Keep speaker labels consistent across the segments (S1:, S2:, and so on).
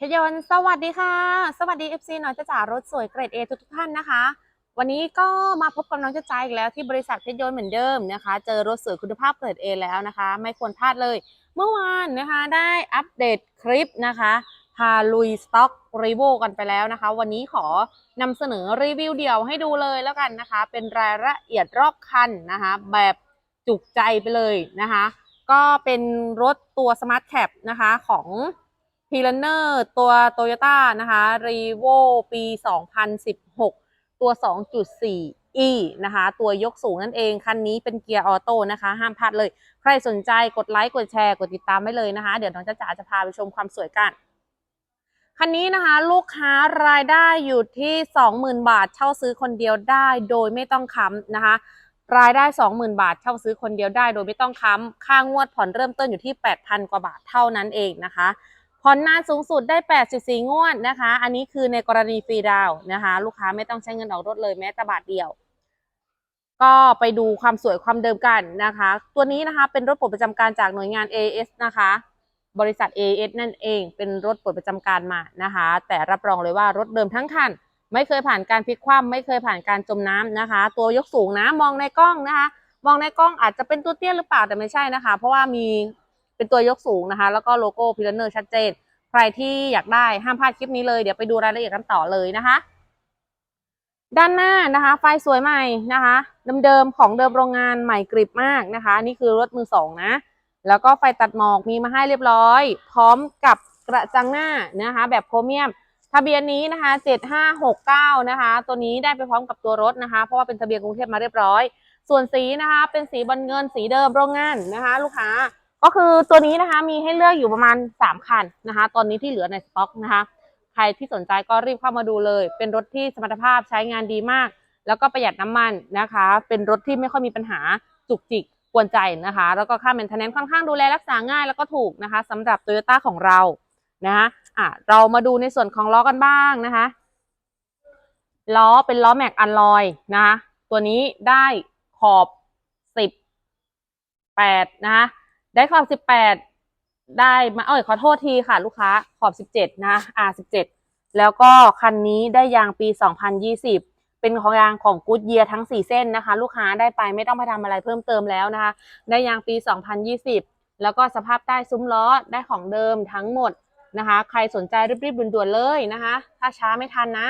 S1: พยนสวัสดีค่ะ สวัสดี FC น้องจ้าจ๋ารถสวยเกรด A ทุกทุกท่านนะคะ วันนี้ก็มาพบกับน้องจ้าจ๋าอีกแล้วที่บริษัทเพชรยนต์เหมือนเดิมนะคะ เจอรถสวยคุณภาพเกรด A แล้วนะคะ ไม่ควรพลาดเลย เมื่อวานนะคะได้อัปเดตคลิปนะคะพาลุยสต็อกรีโวกันไปแล้วนะคะ วันนี้ขอนำเสนอรีวิวเดี่ยวให้ดูเลยแล้วกันนะคะ เป็นรายละเอียดรอบคันนะคะ แบบจุกใจไปเลยนะคะ ก็เป็นรถตัว Smart Cap นะคะของ p i l a n e r ตัว Toyota นะคะ r e v o ปี 2016 ตัว 2.4e นะคะ ตัวยกสูงนั่นเอง คันนี้เป็นเกียร์ออโต้นะคะ ห้ามพลาดเลย ใครสนใจกดไลค์ กดแชร์ กดติดตามไว้เลยนะคะ เดี๋ยวน้องจ๊ะจ๋าจะพาไปชมความสวยกัน คันนี้นะคะ ลูกค้ารายได้อยู่ที่ 20,000 บาท เช่าซื้อคนเดียวได้โดยไม่ต้องค้ำนะคะรายได้ 20,000 บาท เช่าซื้อคนเดียวได้ โดยไม่ต้องค้ำ ค่างวดผ่อนเริ่มต้นอยู่ที่ 8,000 กว่าบาทเท่านั้นเองนะคะ ผ่อนนานสูงสุดได้ 84 งวดนะคะ อันนี้คือในกรณีฟรีดาวนะคะ ลูกค้าไม่ต้องใช้เงินออกรถเลยแม้แต่บาทเดียว ก็ไปดูความสวยความเดิมกันนะคะ ตัวนี้นะคะเป็นรถปลดประจำการจากหน่วยงาน AS นะคะ บริษัท AS นั่นเองเป็นรถปลดประจำการมานะคะ แต่รับรองเลยว่ารถเดิมทั้งคันไม่เคยผ่านการพลิกคว่ำไม่เคยผ่านการจมน้ำนะคะ ตัวยกสูงนะมองในกล้องนะคะ มองในกล้องอาจจะเป็นตัวเตี้ยหรือเปล่าแต่ไม่ใช่นะคะ เพราะว่ามี เป็นตัวยกสูงนะคะ แล้วก็โลโก้พิลเนอร์ชัดเจน ใครที่อยากได้ห้ามพลาดคลิปนี้เลย เดี๋ยวไปดูรายละเอียดกันต่อเลยนะคะ ด้านหน้านะคะ ไฟสวยใหม่นะคะเดิมๆของเดิมโรงงานใหม่กริบมากนะคะ นี่คือรถมือสองนะ แล้วก็ไฟตัดหมอกมีมาให้เรียบร้อย พร้อมกับกระจังหน้านะคะ แบบโครเมียมทะเบียนนี้นะคะ 7569 นะคะ ตัวนี้ได้ไปพร้อมกับตัวรถนะคะ เพราะว่าเป็นทะเบียนกรุงเทพมาเรียบร้อย ส่วนสีนะคะ เป็นสีบอลเงินสีเดิมโรงงานนะคะ ลูกค้า ก็คือตัวนี้นะคะมีให้เลือกอยู่ประมาณ 3 คันนะคะ ตอนนี้ที่เหลือในสต็อกนะคะ ใครที่สนใจก็รีบเข้ามาดูเลย เป็นรถที่สมรรถภาพใช้งานดีมาก แล้วก็ประหยัดน้ำมันนะคะ เป็นรถที่ไม่ค่อยมีปัญหาจุกจิกกวนใจนะคะ แล้วก็ค่า maintenance ค่อนข้างดูแลรักษาง่ายแล้วก็ถูกนะคะสำหรับ Toyota ของเรานะคะอะเรามาดูในส่วนของล้อกันบ้างนะคะล้อเป็นล้อแม็กอันลอยนะคะตัวนี้ได้ขอบสิบแปดนะคะ ได้ขอบสิบแปดได้มาเอ้ยขอโทษทีค่ะ ลูกค้าขอบสิบเจ็ดนะอ่าสิบเจ็ดแล้วก็คันนี้ได้ยางปีสองพันยี่สิบเป็นของยางของกูดเยียทั้งสี่เส้นนะคะ ลูกค้าได้ไปไม่ต้องไปทำอะไรเพิ่มเติมแล้วนะคะ ได้ยางปี2020แล้วก็สภาพใต้ซุ้มล้อได้ของเดิมทั้งหมดนะคะ ใครสนใจรีบๆด่วนๆเลยนะคะ ถ้าช้าไม่ทันนะ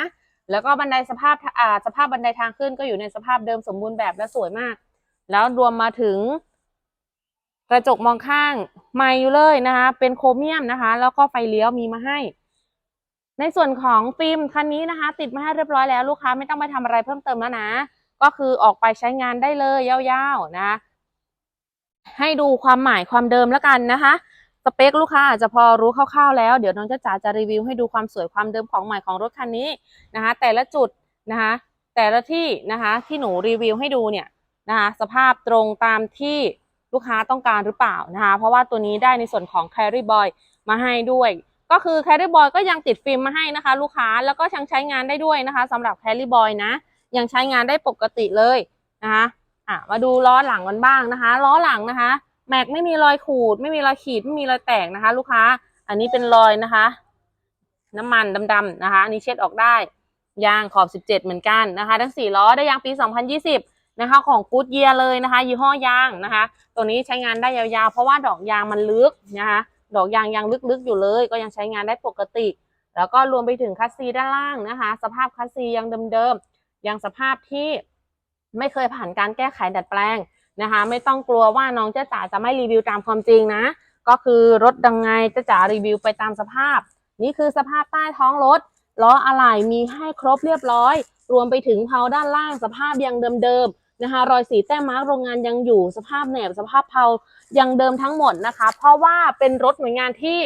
S1: แล้วก็บันไดสภาพอ่าสภาพบันไดทางขึ้นก็อยู่ในสภาพเดิมสมบูรณ์แบบและสวยมาก แล้วรวมมาถึง กระจกมองข้างใหม่อยู่เลยนะคะ เป็นโครเมียมนะคะ แล้วก็ไฟเลี้ยวมีมาให้ ในส่วนของฟิล์มคันนี้นะคะ ติดมาให้เรียบร้อยแล้วลูกค้าไม่ต้องไปทำอะไรเพิ่มเติมแล้วนะ ก็คือออกไปใช้งานได้เลยยาวๆนะคะให้ดูความหมายความเดิมแล้วกันนะคะสเปคลูกค้าอาจจะพอรู้คร่าวๆแล้ว เดี๋ยวน้องจะจ๋าจะรีวิวให้ดูความสวยความเดิมของใหม่ของรถคันนี้นะคะ แต่ละจุดนะคะ แต่ละที่นะคะที่หนูรีวิวให้ดูเนี่ยนะคะ สภาพตรงตามที่ ลูกค้าต้องการหรือเปล่านะคะ เพราะว่าตัวนี้ได้ในส่วนของ Carry Boy มาให้ด้วย ก็คือ Carry Boy ก็ยังติดฟิล์มมาให้นะคะ ลูกค้าแล้วก็ยังใช้งานได้ด้วยนะคะสำหรับ Carry Boy นะ ยังใช้งานได้ปกติเลยนะคะอะมาดูล้อหลังกันบ้างนะคะ ล้อหลังนะคะแม็กไม่มีรอยขูด ไม่มีรอยขีดไม่มีรอยแตกนะคะ ลูกค้า อันนี้เป็นรอยนะคะ น้ำมันดำๆนะคะอันนี้เช็ดออกได้ยางขอบ 17 เหมือนกันนะคะ ทั้ง 4 ล้อได้ยางปี 2020 นะคะของกูดเยียเลยนะคะ ยี่ห้อยางนะคะ ตัวนี้ใช้งานได้ยาวๆ เพราะว่าดอกยางมันลึกนะคะดอกยางยังลึกๆอยู่เลย ก็ยังใช้งานได้ปกติ แล้วก็รวมไปถึงคัสซีด้านล่างนะคะ สภาพคัสซียังเดิมๆยังสภาพที่ไม่เคยผ่านการแก้ไขดัดแปลงนะคะ ไม่ต้องกลัวว่าน้องเจ้าจ๋าจะไม่รีวิวตามความจริงนะ ก็คือรถดังไงเจ้าจ๋ารีวิวไปตามสภาพ นี่คือสภาพใต้ท้องรถล้ออะไหล่มีให้ครบเรียบร้อย รวมไปถึงเพาด้านล่างสภาพยังเดิมๆ นะคะรอยสีแต้มมาร์กโรงงานยังอยู่สภาพแหนบสภาพเพายังเดิมทั้งหมดนะคะ เพราะว่าเป็นรถหน่วยงานที่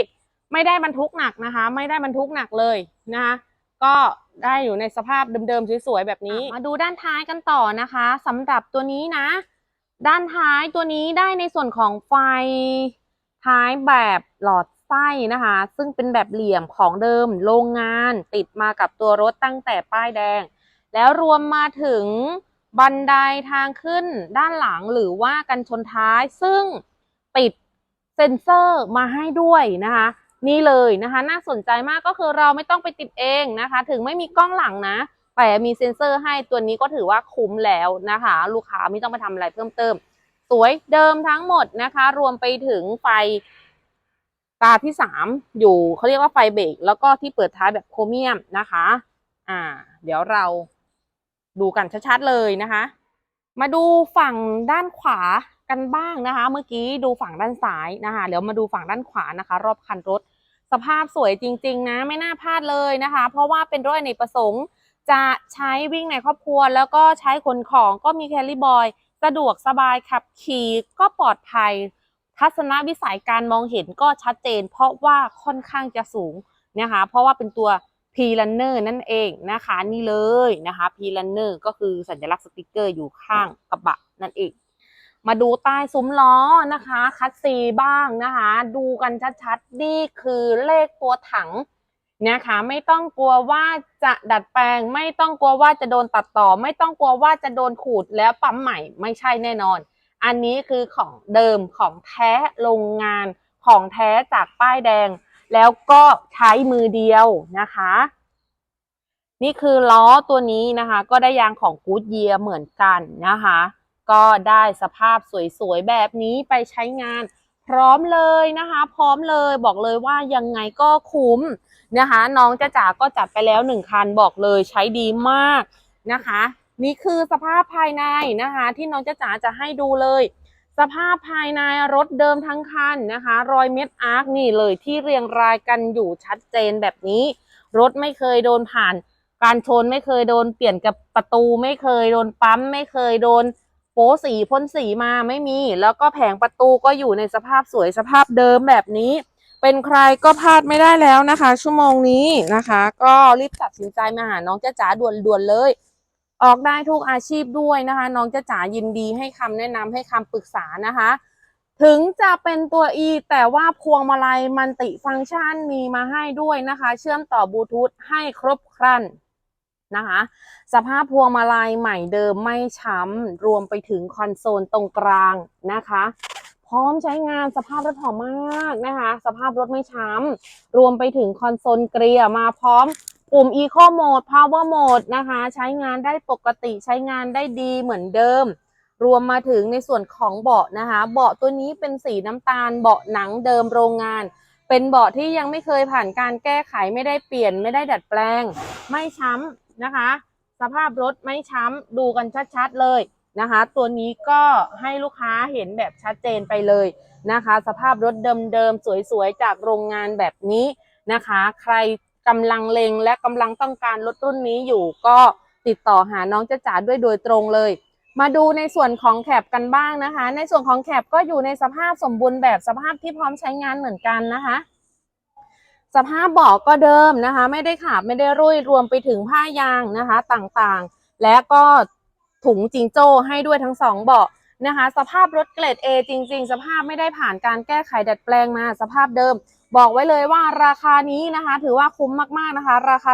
S1: ไม่ได้บรรทุกหนักนะคะ ไม่ได้บรรทุกหนักเลยนะคะก็ได้อยู่ในสภาพเดิมๆสวยๆแบบนี้ มาดูด้านท้ายกันต่อนะคะสำหรับตัวนี้นะ ด้านท้ายตัวนี้ได้ในส่วนของไฟท้ายแบบหลอดไส้นะคะ ซึ่งเป็นแบบเหลี่ยมของเดิมโรงงานติดมากับตัวรถตั้งแต่ป้ายแดง แล้วรวมมาถึง บันไดทางขึ้นด้านหลังหรือว่ากันชนท้าย ซึ่งติดเซ็นเซอร์มาให้ด้วยนะคะ นี่เลยนะคะ น่าสนใจมากก็คือเราไม่ต้องไปติดเองนะคะ ถึงไม่มีกล้องหลังนะ แต่มีเซ็นเซอร์ให้ตัวนี้ก็ถือว่าคุ้มแล้วนะคะ ลูกค้าไม่ต้องไปทำอะไรเพิ่มเติม สวยเดิมทั้งหมดนะคะ รวมไปถึงไฟตาที่สามอยู่เขาเรียกว่าไฟเบรกแล้วก็ที่เปิดท้ายแบบโครเมียมนะคะ อ่า เดี๋ยวเรา ดูกันชัดๆเลยนะคะ มาดูฝั่งด้านขวากันบ้างนะคะ เมื่อกี้ดูฝั่งด้านซ้ายนะคะเดี๋ยวมาดูฝั่งด้านขวานะคะ รอบคันรถสภาพสวยจริง ๆ นะ ไม่น่าพลาดเลยนะคะ เพราะว่าเป็นรถอเนประสงค์จะใช้วิ่งในครอบครัว แล้วก็ใช้ขนของก็มีแคลรี่บอยสะดวกสบายขับขี่ก็ปลอดภัย ทัศนวิสัยการมองเห็นก็ชัดเจน เพราะว่าค่อนข้างจะสูงนะคะ เพราะว่าเป็นตัว P Runner นั่นเองนะคะนี่เลยนะคะ P Runner ก็คือสัญลักษณ์สติกเกอร์อยู่ข้างกระบะนั่นเอง มาดูใต้ซุ้มล้อนะคะคัดซีบ้างนะคะ ดูกันชัดๆนี่คือเลขตัวถังนะคะไม่ต้องกลัวว่าจะดัดแปลง ไม่ต้องกลัวว่าจะโดนตัดต่อ ไม่ต้องกลัวว่าจะโดนขูดแล้วปั๊มใหม่ไม่ใช่แน่นอน อันนี้คือของเดิมของแท้โรงงานของแท้จากป้ายแดง แล้วก็ใช้มือเดียวนะคะ นี่คือล้อตัวนี้นะคะ ก็ได้ยางของกูดเยียเหมือนกันนะคะ ก็ได้สภาพสวยๆแบบนี้ไปใช้งานพร้อมเลยนะคะ พร้อมเลยบอกเลยว่ายังไงก็คุ้มนะคะ น้องจ้าจ๋าก็จัดไปแล้วหนึ่งคันบอกเลยใช้ดีมากนะคะ นี่คือสภาพภายในนะคะ ที่น้องจ้าจ๋าจะให้ดูเลย สภาพภายในรถเดิมทั้งคันนะคะ รอยเม็ดอาร์คนี่เลยที่เรียงรายกันอยู่ชัดเจนแบบนี้ รถไม่เคยโดนผ่าน การชนไม่เคยโดนเปลี่ยนกับประตู ไม่เคยโดนปั๊ม ไม่เคยโดนโป๊สีพ่นสีมาไม่มี แล้วก็แผงประตูก็อยู่ในสภาพสวยสภาพเดิมแบบนี้ เป็นใครก็พลาดไม่ได้แล้วนะคะ ชั่วโมงนี้นะคะ ก็รีบตัดสินใจมาหาน้องจ้าจ๋าด่วนๆเลย ออกได้ทุกอาชีพด้วยนะคะ น้องจ้าจ๋ายินดีให้คำแนะนำให้คำปรึกษานะคะ ถึงจะเป็นตัว E แต่ว่าพวงมาลัยมันติฟังก์ชันมีมาให้ด้วยนะคะ เชื่อมต่อบลูทูธให้ครบครันนะคะ สภาพพวงมาลัยใหม่เดิมไม่ช้ำรวมไปถึงคอนโซลตรงกลางนะคะพร้อมใช้งานสภาพรถหอมมากนะคะ สภาพรถไม่ช้ำรวมไปถึงคอนโซลเกลียมาพร้อม ปุ่ม Eco Mode Power Mode นะคะ ใช้งานได้ปกติใช้งานได้ดีเหมือนเดิม รวมมาถึงในส่วนของเบาะนะคะ เบาะตัวนี้เป็นสีน้ำตาลเบาะหนังเดิมโรงงาน เป็นเบาะที่ยังไม่เคยผ่านการแก้ไขไม่ได้เปลี่ยนไม่ได้ดัดแปลง ไม่ช้ำนะคะ สภาพรถไม่ช้ำดูกันชัดๆเลยนะคะ ตัวนี้ก็ให้ลูกค้าเห็นแบบชัดเจนไปเลยนะคะ สภาพรถเดิมๆสวยๆจากโรงงานแบบนี้นะคะ ใคร กำลังเลงและกำลังต้องการรถรุ่นนี้อยู่ ก็ติดต่อหาน้องจ้าจ๋าด้วยโดยตรงเลย มาดูในส่วนของแคปกันบ้างนะคะ ในส่วนของแคปก็อยู่ในสภาพสมบูรณ์แบบสภาพที่พร้อมใช้งานเหมือนกันนะคะ สภาพเบาะก็เดิมนะคะ ไม่ได้ขาดไม่ได้รุ่ยรวมไปถึงผ้ายางนะคะต่างๆ และก็ถุงจิงโจ้ให้ด้วยทั้งสองเบาะนะคะ สภาพรถเกรด A จริง ๆ สภาพไม่ได้ผ่านการแก้ไขดัดแปลงมาสภาพเดิม บอกไว้เลยว่าราคานี้นะคะ ถือว่าคุ้มมากๆนะคะ ราคา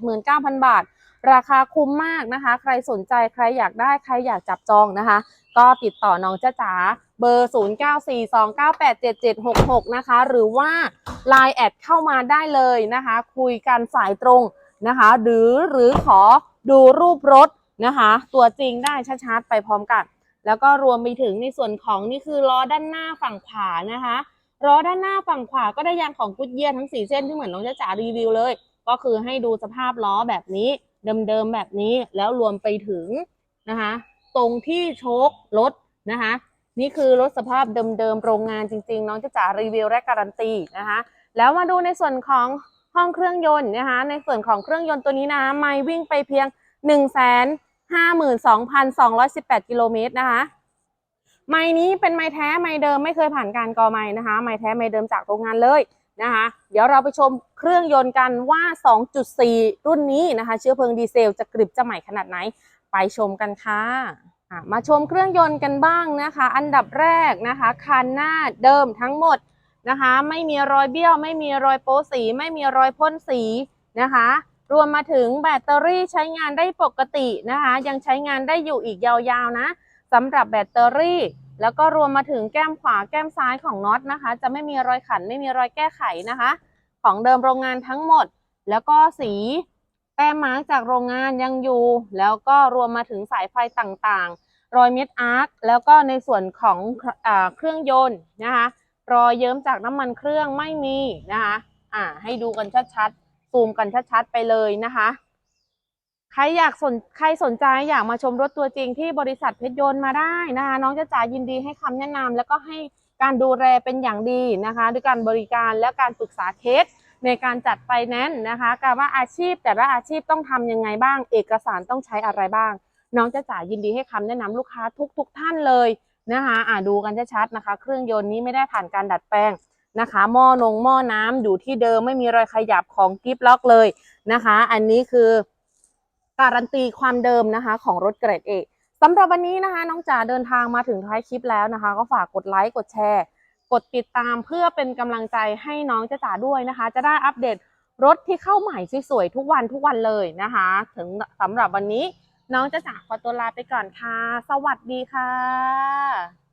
S1: 479,000 บาท ราคาคุ้มมากนะคะ ใครสนใจใครอยากได้ใครอยากจับจองนะคะ ก็ติดต่อน้องจ้าจ๋าเบอร์ 0942987766 นะคะ หรือว่า Line แอดเข้ามาได้เลยนะคะ คุยกันสายตรงนะคะ หรือหรือขอดูรูปรถนะคะ ตัวจริงได้ชัดๆไปพร้อมกัน แล้วก็รวมไปถึงในส่วนของนี่คือล้อด้านหน้าฝั่งขวานะคะ ล้อด้านหน้าฝั่งขวาก็ได้ยางของกุดเยียทั้งสี่เส้นที่เหมือนน้องจ้าจ๋ารีวิวเลย ก็คือให้ดูสภาพล้อแบบนี้ เดิมๆแบบนี้แล้วรวมไปถึงนะคะ ตรงที่โชครถนะคะ นี่คือรถสภาพเดิมๆโรงงานจริงๆ น้องจะจ๋ารีวิวและการันตีนะคะ แล้วมาดูในส่วนของห้องเครื่องยนต์นะคะ ในส่วนของเครื่องยนต์ตัวนี้นะไม่วิ่งไปเพียง 1 5 2 2 1 8 กิโลเมตรนะคะ ไม้นี้เป็นไม้แท้ไม้เดิมไม่เคยผ่านการกอไม้นะคะ ไม้แท้ไม้เดิมจากโรงงานเลยนะคะ เดี๋ยวเราไปชมเครื่องยนต์กันว่า 2.4 รุ่นนี้นะคะ เชื้อเพลิงดีเซลจะกริบจะใหม่ขนาดไหน ไปชมกันค่ะมาชมเครื่องยนต์กันบ้างนะคะ อันดับแรกนะคะคันหน้าเดิมทั้งหมดนะคะ ไม่มีรอยเบี้ยว ไม่มีรอยโป๊สี ไม่มีรอยพ่นสีนะคะ รวมมาถึงแบตเตอรี่ใช้งานได้ปกตินะคะ ยังใช้งานได้อยู่อีกยาวๆนะ สำหรับแบตเตอรี่ แล้วก็รวมมาถึงแก้มขวาแก้มซ้ายของน็อตนะคะ จะไม่มีรอยขันไม่มีรอยแก้ไขนะคะ ของเดิมโรงงานทั้งหมด แล้วก็สีแต้มมาร์กจากโรงงานยังอยู่ แล้วก็รวมมาถึงสายไฟต่างๆ รอยเม็ดอาร์คแล้วก็ในส่วนของอเครื่องยนต์นะคะรอยเยิ้มจากน้ำมันเครื่องไม่มีนะคะอ่าให้ดูกันชัดๆซูมกันชัดๆไปเลยนะคะ ใครอยากสนใครสนใจอยากมาชมรถตัวจริงที่บริษัทเพชรยนต์มาได้นะคะน้องจะจ่ายินดีให้คำแนะนำแล้วก็ให้การดูแลเป็นอย่างดีนะคะด้วยการบริการและการปรึกษาเคสในการจัดไฟแนนซ์นะคะการว่าอาชีพแต่ละอาชีพต้องทำยังไงบ้าง เอกสารต้องใช้อะไรบ้าง น้องจะจ่ายินดีให้คำแนะนำลูกค้าทุกๆทท่านเลยนะคะอ่าดูกันชัดๆนะคะ เครื่องยนต์นี้ไม่ได้ผ่านการดัดแปลงนะคะหม้อนงหม้อน้ำอยู่ที่เดิมไม่มีรอยขยับของกิฟล็อกเลยนะคะ อันนี้คือ การันตีความเดิมนะคะ ของรถเกรดเอสำหรับวันนี้นะคะ น้องจ๋าเดินทางมาถึงท้ายคลิปแล้วนะคะ ก็ฝากกดไลค์กดแชร์ กดติดตามเพื่อเป็นกำลังใจให้น้องจ๊ะจ๋าด้วยนะคะ จะได้อัปเดตรถที่เข้าใหม่สวยๆทุกวันทุกวันเลยนะคะ ถึงสำหรับวันนี้น้องจ๊ะจ๋าขอตัวลาไปก่อนค่ะ สวัสดีค่ะ